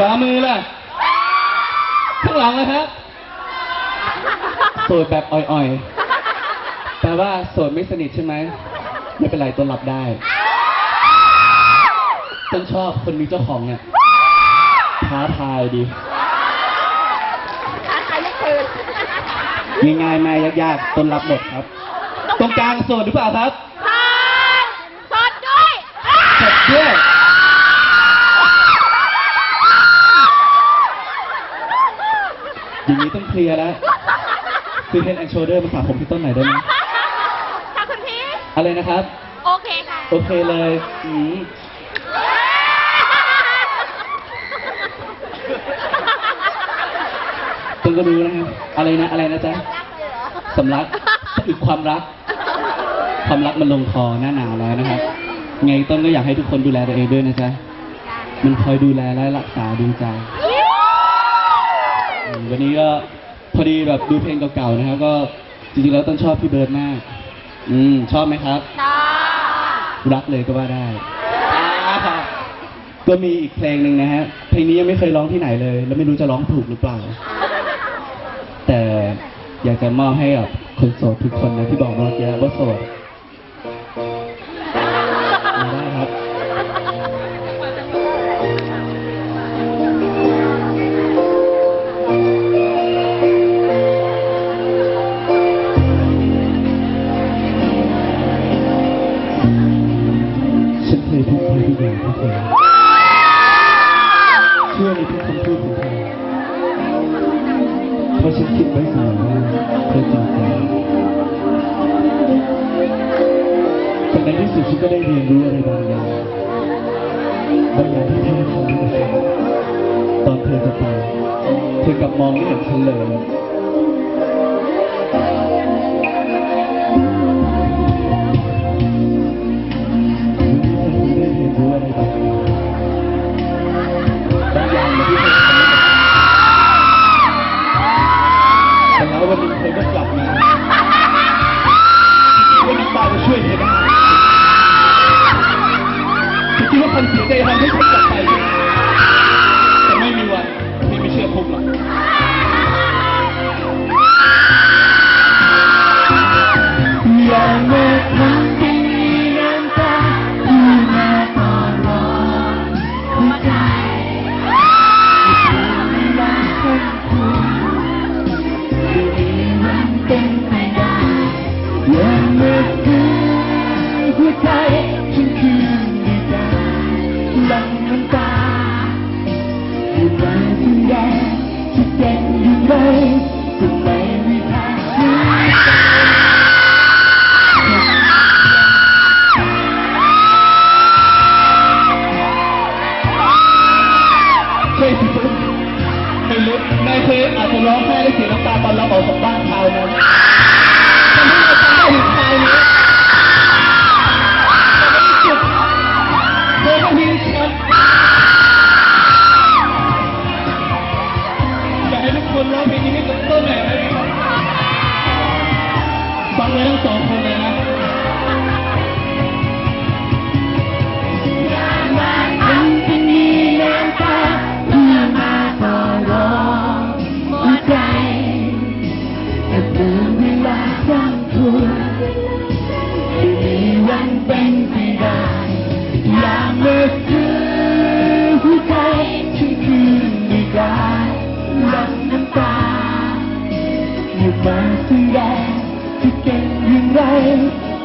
วามือล่ะ ข้างหลังนะครับโสดแบบอ่อยๆ แต่ว่าโสดไม่สนิทใช่ไหม ไม่เป็นไรต้นรับได้ ต้นชอบคนมีเจ้าของเนี่ยท้าทายดีท้าทายลูกปืนง่ายๆมายากๆ ต้นรับหมดครับ ตรงกลางโสดหรือเปล่าครับทานสดด้วยโสดด้วย อย่างนี้ต้องเคลียร์แล้วคือเฮนแอนโชเดอร์มาฝากผมที่ต้นไหนอยได้ไหมค่ะคุณพี่ อะไรนะครับ โอเคค่ะ โอเคเลยอืมต้นก็รู้นะครับอะไรนะอะไรนะจ๊ะสำลักสะอึกความรัก ความรักมันลงคอหน้าหนาวแล้วนะครับ ไงต้นก็อยากให้ทุกคนดูแลตัวเองด้วยนะจ๊ะ มันคอยดูแลและรักษาดวงใจอืม วันนี้ก็พอดีแบบดูเพลงเก่าๆนะครับ ก็จริงๆแล้วต้นชอบพี่เบิร์ดมาก อืมชอบไหมครับจ้ารักเลยก็ว่าได้ก็มีอีกเพลงหนึ่งนะฮะเพลงนี้ยังไม่เคยร้องที่ไหนเลย แล้วไม่รู้จะร้องถูกหรือเปล่า แต่อยากจะมอบให้กับคนโสดทุกคนนะที่บอกเมื่อกี้ว่าโสด เพราะฉันคิดไว้เสมอว่าเธอจริงใจแต่ในที่สุดฉันก็ได้เรียนรู้อะไรบางอย่างบางอย่างที่เธอทำไม่ได้ตอนเธอจะไป เธอกลับมองไม่เห็นฉันเลย ไมก็ไม่มีทางซื้อใช่สิปุ๊บไม่รู้นายเคยอาจจะร้องไห้และเสียน้ำตาตอนเราออกจากบ้านคราวนั้น ฟังเลยทั้งสองคนเลยนะทำเป็นตาเพื่อมาตอรองหัวใจแต่เมื่อเวลาครั้งควรไม่มีวันเป็นไปได้ ไร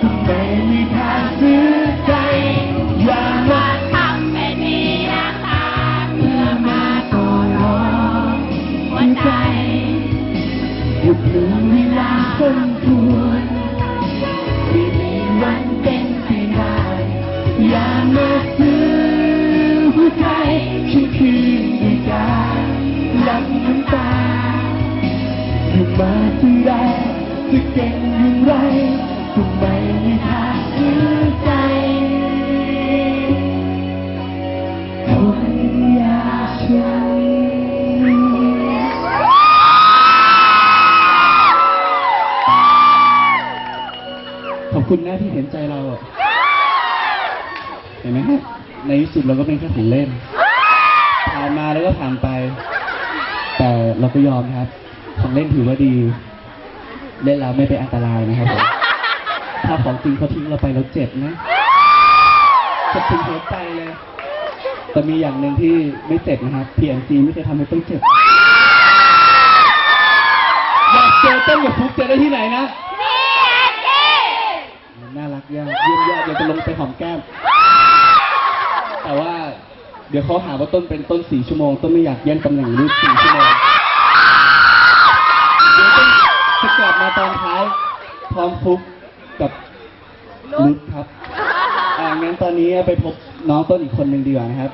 ก็ไม่มีทางซื้อใจ อย่ามาทำเป็นมีน้ำตาเพื่อมาต่อรองหัวใจหยุดถึงเวลาคนควรที่มีวันเป็นไปได้อย่ามาซื้อหัวใจฉันคืนไม่ได้หลังน้ำตาอยู่มาที่ใดจะเก่งอย่างไร ขอบคุณนะที่เห็นใจเราอะเห็นไหมฮะในที่สุดเราก็เป็นแค่ของเล่น ผ่านมาแล้วก็ผ่านไป แต่เราก็ยอมครับ ของเล่นถือว่าดี เล่นแล้วไม่เป็นอันตรายนะครับผม ถ้าของจริงเขาทิ้งเราไปเราเจ็บนะเจ็บถึงหัวใจเลย แต่มีอย่างหนึ่งที่ไม่เจ็บนะครับ PNG ไม่เคยทำให้ต้องเจ็บ อยากเจอเต้นกับฟุกเจอได้ที่ไหนนะน่ารักยากเยี่ยมยอดเดี๋ยวจะลงไปหอมแก้ม แต่ว่าเดี๋ยวเขาหาว่าต้นเป็นต้นสี่ชั่วโมง ต้นไม่อยากแย่งตำแหน่งลูกสี่ชั่วโมงเดี๋ยวต้นจะกลับมาตอนท้ายพร้อมฟุก กับลุกครับอ่างั้นตอนนี้ไปพบน้องต้นอีกคนหนึ่งดีกว่านะครับ